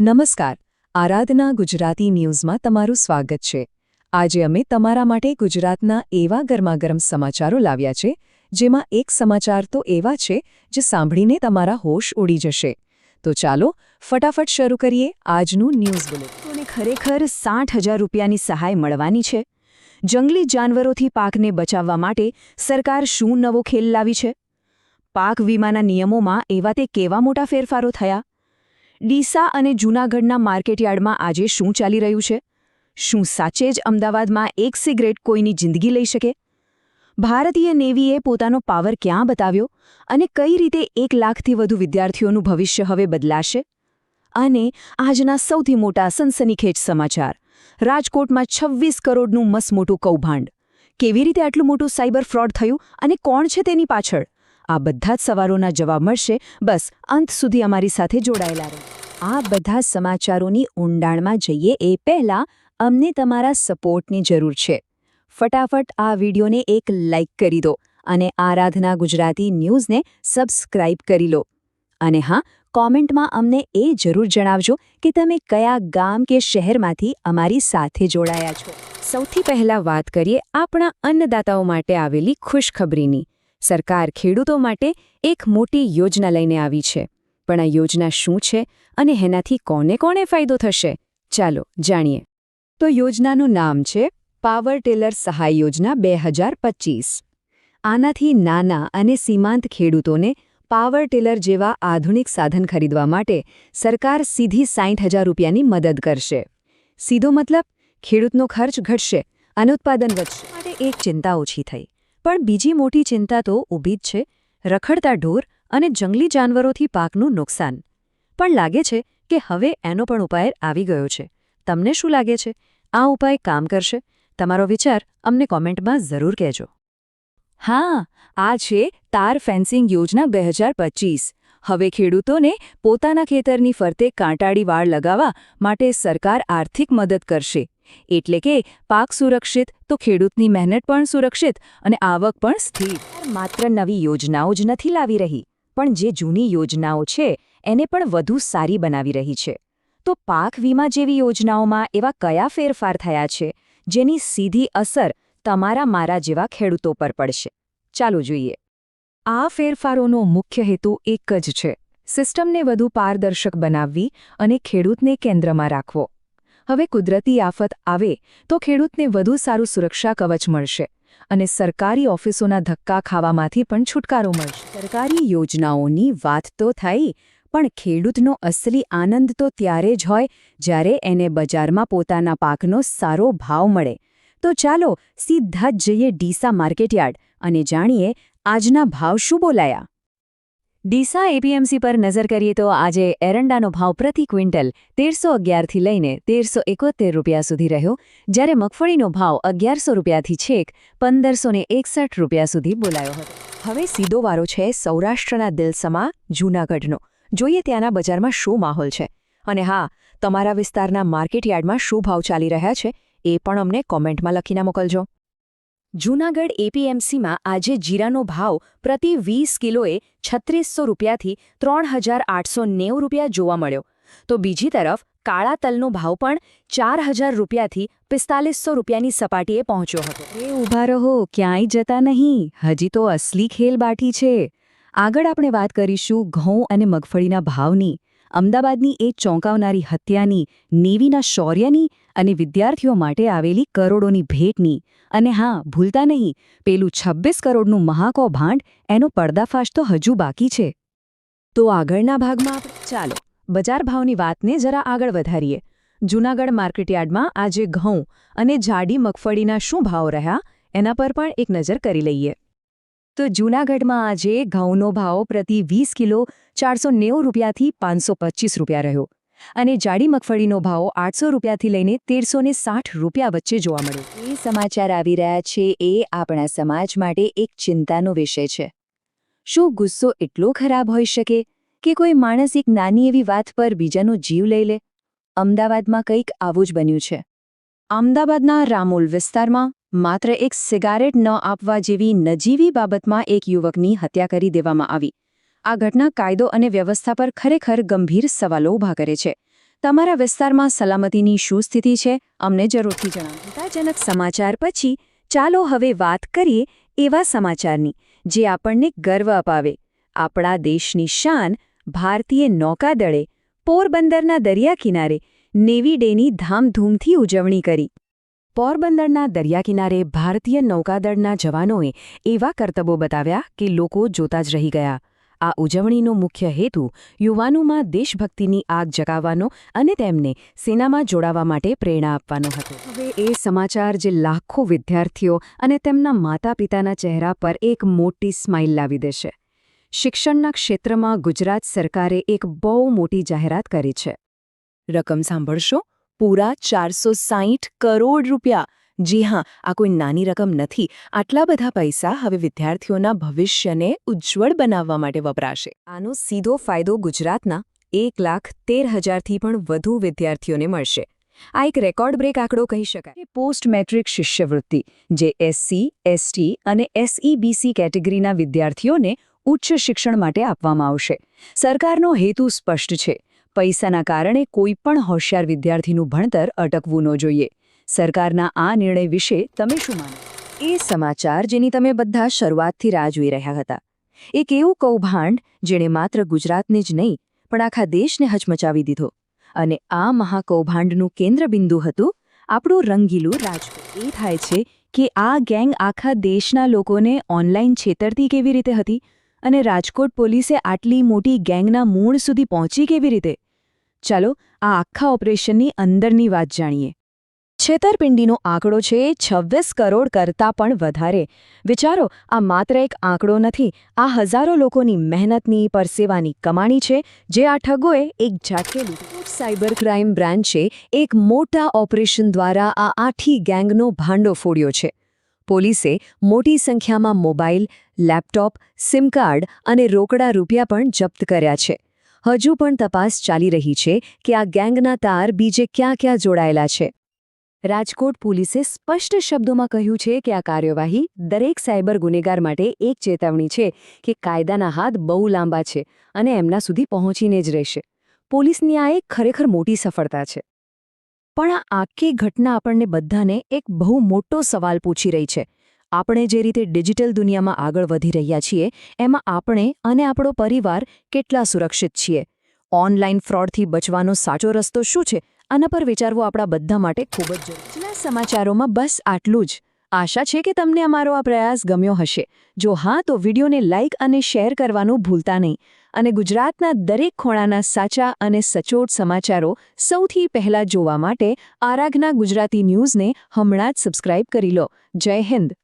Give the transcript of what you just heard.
નમસ્કાર. આરાધના ગુજરાતી ન્યૂઝમાં તમારું સ્વાગત છે. આજે અમે તમારા માટે ગુજરાતના એવા ગરમાગરમ સમાચારો લાવ્યા છે, જેમાં એક સમાચાર તો એવા છે, જે સાંભળીને તમારા હોશ ઉડી જશે. તો ચાલો, ફટાફટ શરૂ કરીએ આજનું ન્યૂઝ બુલેટિન. ખરેખર સાઠ હજાર રૂપિયાની સહાય મળવાની છે. જંગલી જાનવરોથી પાકને બચાવવા માટે સરકાર શું નવો ખેલ લાવી છે? પાક વીમાના નિયમોમાં એવા તે કેવા મોટા ફેરફારો થયા? ડીસા અને જૂનાગઢના માર્કેટયાર્ડમાં આજે શું ચાલી રહ્યું છે? શું સાચે જ અમદાવાદમાં એક સિગરેટ કોઈની જિંદગી લઈ શકે? ભારતીય નેવીએ પોતાનો પાવર ક્યાં બતાવ્યો અને કઈ રીતે એક લાખથી વધુ વિદ્યાર્થીઓનું ભવિષ્ય હવે બદલાશે? અને આજના સૌથી મોટા સનસનીખેજ સમાચાર. રાજકોટમાં છવ્વીસ કરોડનું મસમોટું કૌભાંડ. કેવી રીતે આટલું મોટું સાયબર ફ્રોડ થયું અને કોણ છે તેની પાછળ? આ બધા જ સવારોના જવાબ મળશે. બસ, અંત સુધી અમારી સાથે જોડાયેલા રહો. આ બધા સમાચારોની ઊંડાણમાં જઈએ એ પહેલાં અમને તમારા સપોર્ટની જરૂર છે. ફટાફટ આ વિડીયોને એક લાઇક કરી દો અને આરાધના ગુજરાતી ન્યૂઝને સબસ્ક્રાઇબ કરી લો. અને હા, કોમેન્ટમાં અમને એ જરૂર જણાવજો કે તમે કયા ગામ કે શહેરમાંથી અમારી સાથે જોડાયા છો. સૌથી પહેલાં વાત કરીએ આપણા અન્નદાતાઓ માટે આવેલી ખુશખબરીની. સરકાર ખેડૂતો માટે એક મોટી યોજના લઈને આવી છે. પણ આ યોજના શું છે અને એનાથી કોને કોને ફાયદો થશે? ચાલો જાણીએ. તો યોજનાનું નામ છે પાવર ટેલર સહાય યોજના બે આનાથી નાના અને સીમાંત ખેડૂતોને પાવર ટેલર જેવા આધુનિક સાધન ખરીદવા માટે સરકાર સીધી સાઠ હજાર રૂપિયાની મદદ કરશે. સીધો મતલબ ખેડૂતનો ખર્ચ ઘટશે અને ઉત્પાદન વધશે. માટે એક ચિંતા ઓછી થઈ. પણ બીજી મોટી ચિંતા તો ઊભી જ છે, રખડતા ઢોર અને જંગલી જાનવરોથી પાકનું નુકસાન. પણ લાગે છે કે હવે એનો પણ ઉપાય આવી ગયો છે. તમને શું લાગે છે? આ ઉપાય કામ કરશે? તમારો વિચાર અમને કોમેન્ટમાં જરૂર કહેજો. હા, આ છે તાર ફેન્સિંગ યોજના બે હવે ખેડૂતોને પોતાના ખેતરની ફરતે કાંટાળી વાળ લગાવવા માટે સરકાર આર્થિક મદદ કરશે. એટલે કે પાક સુરક્ષિત, તો ખેડૂતની મહેનત પણ સુરક્ષિત અને આવક પણ સ્થિર. માત્ર નવી યોજનાઓ જ નથી લાવી રહી, પણ જે જૂની યોજનાઓ છે, એને પણ વધુ સારી બનાવી રહી છે. તો પાક વીમા જેવી યોજનાઓમાં એવા કયા ફેરફાર થયા છે, જેની સીધી અસર તમારા મારા જેવા ખેડૂતો પર પડશે? ચાલો જોઈએ. આ ફેરફારોનો મુખ્ય હેતુ એક જ છે. સિસ્ટમને વધુ પારદર્શક બનાવવી અને ખેડૂતને કેન્દ્રમાં રાખવો. હવે કુદરતી આફત આવે તો ખેડૂતને વધુ સારું સુરક્ષા કવચ મળશે અને સરકારી ઓફિસોના ધક્કા ખાવામાંથી પણ છુટકારો મળશે. સરકારી યોજનાઓની વાત તો થઈ, પણ ખેડૂતનો અસલી આનંદ તો ત્યારે જ હોય જ્યારે એને બજારમાં પોતાના પાકનો સારો ભાવ મળે. તો ચાલો સીધા જ જઈએ ડીસા માર્કેટયાર્ડ અને જાણીએ આજના ભાવ શું બોલાયા? ડીસા એપીએમસી પર નજર કરીએ તો આજે એરંડાનો ભાવ પ્રતિ ક્વિન્ટલ તેરસો અગિયારથી લઈને તેરસો એકોતેર રૂપિયા સુધી રહ્યો, જ્યારે મગફળીનો ભાવ અગિયારસો રૂપિયાથી છેક પંદરસો એકસઠ રૂપિયા સુધી બોલાયો હતો. હવે સીધો વારો છે સૌરાષ્ટ્રના દિલસમા, જૂનાગઢનો. જોઈએ ત્યાંના બજારમાં શું માહોલ છે. અને હા, તમારા વિસ્તારના માર્કેટયાર્ડમાં શું ભાવ ચાલી રહ્યા છે એ પણ અમને કોમેન્ટમાં લખીને મોકલજો. જૂનાગઢ એપીએમસીમાં આજે જીરાનો ભાવ પ્રતિ વીસ કિલોએ છત્રીસો રૂપિયાથી ત્રણ હજાર આઠસો નેવું રૂપિયા જોવા મળ્યો. તો બીજી તરફ કાળા તલનો ભાવ પણ ચાર હજાર રૂપિયાથી પિસ્તાલીસો રૂપિયાની સપાટીએ પહોંચ્યો હતો. એ ઊભા રહો, ક્યાંય જતા નહીં. હજી તો અસલી ખેલ બાઠી છે. આગળ આપણે વાત કરીશું ઘઉં અને મગફળીના ભાવની. અમદાવાદની એ ચોંકાવનારી હત્યાની, નેવીના શૌર્યની અને વિદ્યાર્થીઓ માટે આવેલી કરોડોની ભેટની. અને હા, ભૂલતા નહીં, પેલું છવ્વીસ કરોડનું મહાકૌભાંડ એનો પર્દાફાશ તો હજુ બાકી છે. તો આગળના ભાગમાં ચાલો, બજાર ભાવની વાતને જરા આગળ વધારીએ. જૂનાગઢ માર્કેટયાર્ડમાં આજે ઘઉં અને જાડી મગફળીના શું ભાવ રહ્યા, એના પર પણ એક નજર કરી લઈએ. તો જૂનાગઢમાં આજે ઘઉંનો ભાવ પ્રતિ વીસ કિલો ચારસો નેવું રૂપિયાથી પાંચસો પચીસ રૂપિયા રહ્યો. અને જાડી મગફળીનો ભાવ આઠસો રૂપિયાથી લઈને તેરસો ને સાઠ રૂપિયા વચ્ચે જોવા મળ્યો. એ સમાચાર આવી રહ્યા છે એ આપણા સમાજ માટે એક ચિંતાનો વિષય છે. શું ગુસ્સો એટલો ખરાબ હોઈ શકે કે કોઈ માણસ એક નાની એવી વાત પર બીજાનો જીવ લઈ લે? અમદાવાદમાં કંઈક આવું જ બન્યું છે. અમદાવાદના રામોલ વિસ્તારમાં માત્ર એક સિગારેટ ન આપવા જેવી નજીવી બાબતમાં એક યુવકની હત્યા કરી દેવામાં આવી. આ ઘટના કાયદો અને વ્યવસ્થા પર ખરેખર ગંભીર સવાલો ઊભા કરે છે. તમારા વિસ્તારમાં સલામતીની શું સ્થિતિ છે? અમને જરૂરથી જણાવો. સમાચાર પછી ચાલો હવે વાત કરીએ એવા સમાચારની, જે આપણને ગર્વ અપાવે. આપણા દેશની શાન, ભારતીય નૌકાદળે પોરબંદરના દરિયા કિનારે નેવી ડેની ધામધૂમથી ઉજવણી કરી. પોરબંદરના દરિયા કિનારે ભારતીય નૌકાદળના જવાનોએ એવા કરતબો બતાવ્યા કે લોકો જોતા જ રહી ગયા. આ ઉજવણીનો મુખ્ય હેતુ યુવાનોમાં દેશભક્તિની આગ જગાવવાનો અને તેમને સેનામાં જોડાવા માટે પ્રેરણા આપવાનો હતો. હવે એ સમાચાર જે લાખો વિદ્યાર્થીઓ અને તેમના માતા પિતાના ચહેરા પર એક મોટી સ્માઇલ લાવી દેશે. શિક્ષણના ક્ષેત્રમાં ગુજરાત સરકારે એક બહુ મોટી જાહેરાત કરી છે. રકમ સાંભળશો? પૂરા ચારસો સાહીઠ કરોડ રૂપિયા. જી હા, આ કોઈ નાની રકમ નથી. આટલા બધા પૈસા હવે વિદ્યાર્થીઓના ભવિષ્યને ઉજ્જવળ બનાવવા માટે વપરાશે. આનો સીધો ફાયદો ગુજરાતના એક લાખ તેર હજારથી પણ વધુ વિદ્યાર્થીઓને મળશે. આ એક રેકોર્ડ બ્રેક આંકડો કહી શકાય. પોસ્ટ મેટ્રિક શિષ્યવૃત્તિ, જે એસસી એસટી અને એસઈબીસી કેટેગરીના વિદ્યાર્થીઓને ઉચ્ચ શિક્ષણ માટે આપવામાં આવશે. સરકારનો હેતુ સ્પષ્ટ છે. પૈસાના કારણે કોઈ પણ હોશિયાર વિદ્યાર્થીનું ભણતર અટકવું ન જોઈએ. સરકારના આ નિર્ણય વિશે તમે શું માનો? એ સમાચાર જેની તમે બધા શરૂઆતથી રાહ જોઈ રહ્યા હતા. એક એવું કૌભાંડ જેણે માત્ર ગુજરાતને જ નહીં, પણ આખા દેશને હચમચાવી દીધો. અને આ મહાકૌભાંડનું કેન્દ્રબિંદુ હતું આપણું રંગીલું રાજકોટ. એ થાય છે કે આ ગેંગ આખા દેશના લોકોને ઓનલાઈન છેતરતી કેવી રીતે હતી? અને રાજકોટ પોલીસે આટલી મોટી ગેંગના મૂળ સુધી પહોંચી કેવી રીતે? ચાલો આ આખા ઓપરેશનની અંદરની વાત જાણીએ. છેતરપિંડીનો આંકડો છે છવ્વીસ કરોડ કરતાં પણ વધારે. વિચારો, આ માત્ર એક આંકડો નથી, આ હજારો લોકોની મહેનતની પરસેવાની કમાણી છે, જે આ ઠગોએ એક ઝાટકેલી સાયબર ક્રાઇમ બ્રાન્ચે એક મોટા ઓપરેશન દ્વારા આ આઠી ગેંગનો ભાંડો ફોડ્યો છે. પોલીસે મોટી સંખ્યામાં મોબાઈલ, લેપટોપ, સિમ કાર્ડ અને રોકડા રૂપિયા પણ જપ્ત કર્યા છે. હજુ પણ તપાસ ચાલી રહી છે કે આ ગેંગના તાર બીજે ક્યાં ક્યાં જોડાયેલા છે. રાજકોટ પોલીસે સ્પષ્ટ શબ્દોમાં કહ્યું છે કે આ કાર્યવાહી દરેક સાયબર ગુનેગાર માટે એક ચેતવણી છે કે કાયદાના હાથ બહુ લાંબા છે અને એમના સુધી પહોંચીને જ રહેશે. પોલીસની આ એક ખરેખર મોટી સફળતા છે. પણ આ આખી ઘટના આપણને બધાને એક બહુ મોટો સવાલ પૂછી રહી છે. આપણે જે રીતે ડિજિટલ દુનિયામાં આગળ વધી રહ્યા છીએ, એમાં આપણે અને આપણો પરિવાર કેટલા સુરક્ષિત છીએ? ઓનલાઈન ફ્રોડથી બચવાનો સાચો રસ્તો શું છે? આના પર વિચારવું આપણા બધા માટે ખૂબ જ જરૂરી સમાચારોમાં બસ આટલું જ. આશા છે કે તમને અમારો આ પ્રયાસ ગમ્યો હશે. જો હા, તો વિડીયોને લાઇક અને શેર કરવાનું ભૂલતા નહીં. અને ગુજરાતના દરેક ખૂણાના સાચા અને સચોટ સમાચારો સૌથી પહેલા જોવા માટે આરાઘના ગુજરાતી ન્યૂઝને હમણાં જ સબસ્ક્રાઇબ કરી લો. જય હિન્દ.